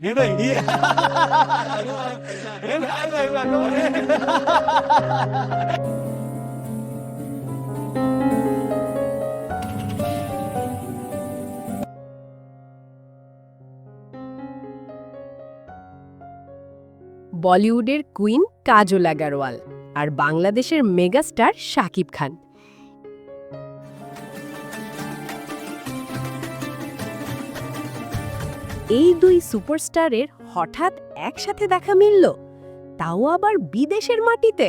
Ah. বলিউডের queen কাজল আগারওয়াল আর বাংলাদেশের megastar Shakib Khan. এই দুই সুপারস্টারের হঠাৎ একসাথে দেখা মিলল, তাও আবার বিদেশের মাটিতে।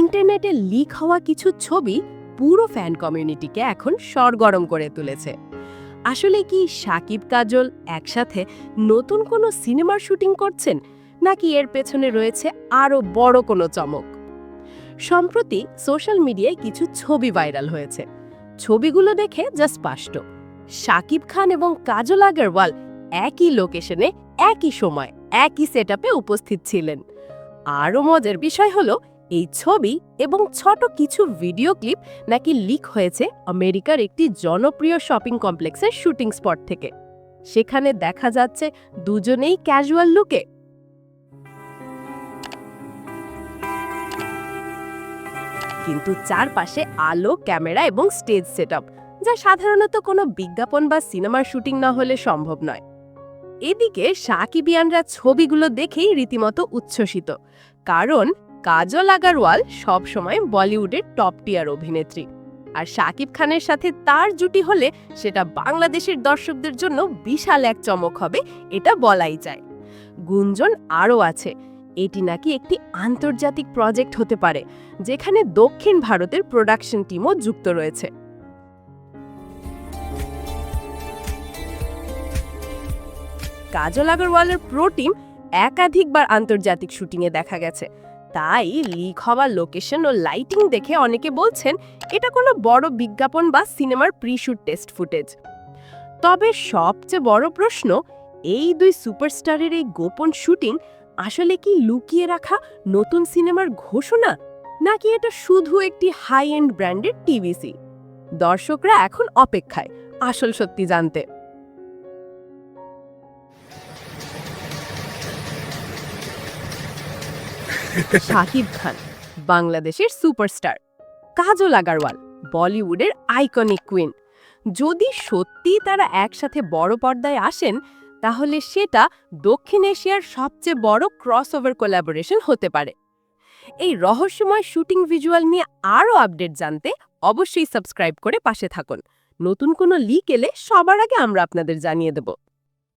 ইন্টারনেটে লিক হওয়া কিছু ছবি পুরো ফ্যান কমিউনিটিকে এখন সরগরম করে তুলেছে। আসলে কি সাকিব কাজল একসাথে নতুন কোনো সিনেমার শুটিং করছেন, নাকি এর পেছনে রয়েছে আরও বড় কোনো চমক? সম্প্রতি সোশ্যাল মিডিয়ায় কিছু ছবি ভাইরাল হয়েছে ছবিগুলো দেখে যা স্পষ্ট। সাকিব খান এবং কাজল আগরওয়াল একই লোকেশনে একই সময়, একই সেটআপে উপস্থিত ছিলেন। আরও মজার বিষয় হলো, এই ছবি এবং ছোট কিছু ভিডিও ক্লিপ নাকি লিক হয়েছে আমেরিকার একটি জনপ্রিয় শপিং কমপ্লেক্সের শুটিং স্পট থেকে। সেখানে দেখা যাচ্ছে দুজনেই ক্যাজুয়াল লুকে কিন্তু চারপাশে আলো, ক্যামেরা এবং স্টেজ সেটআপ, যা সাধারণত কোনো বিজ্ঞাপন বা সিনেমার শুটিং না হলে সম্ভব নয়। এদিকে সাকিবিয়ানরা ছবিগুলো দেখেই রীতিমতো উচ্ছ্বসিত, কারণ কাজল আগারওয়াল সবসময় বলিউডের টপ টিয়ার অভিনেত্রী, আর শাকিব খানের সাথে তার জুটি হলে সেটা বাংলাদেশের দর্শকদের জন্য বিশাল এক চমক হবে, এটা বলাই যায়। গুঞ্জন আরও আছে এটি নাকি একটি আন্তর্জাতিক প্রজেক্ট হতে পারে, যেখানে দক্ষিণ ভারতের প্রোডাকশন টিমও যুক্ত রয়েছে। কাজল আগরওয়ালের প্রো টিম একাধিকবার আন্তর্জাতিক শুটিংয়ে দেখা গেছে। তাই লিক হওয়া লোকেশন ও লাইটিং দেখে অনেকে বলছেন, এটা কোনো বড় বিজ্ঞাপন বা সিনেমার প্রি শুট টেস্ট ফুটেজ তবে সবচেয়ে বড় প্রশ্ন, এই দুই সুপারস্টারের এই গোপন শুটিং আসলে কি লুকিয়ে রাখা নতুন সিনেমার ঘোষণা, নাকি এটা শুধু একটি হাই এন্ড ব্র্যান্ডের টিভিসি দর্শকরা এখন অপেক্ষায়, আসল সত্যি জানতে। শাকিব খান, বাংলাদেশের সুপারস্টার কাজল আগারওয়াল, বলিউডের আইকনিক কুইন যদি সত্যি তারা একসাথে বড় পর্দায় আসেন তাহলে সেটা দক্ষিণ এশিয়ার সবচেয়ে বড় ক্রসওভার কোলাবোরেশন হতে পারে। এই রহস্যময় শুটিং ভিজুয়াল নিয়ে আরও আপডেট জানতে অবশ্যই সাবস্ক্রাইব করে পাশে থাকুন। নতুন কোনো লিক এলে সবার আগে আমরা আপনাদের জানিয়ে দেব।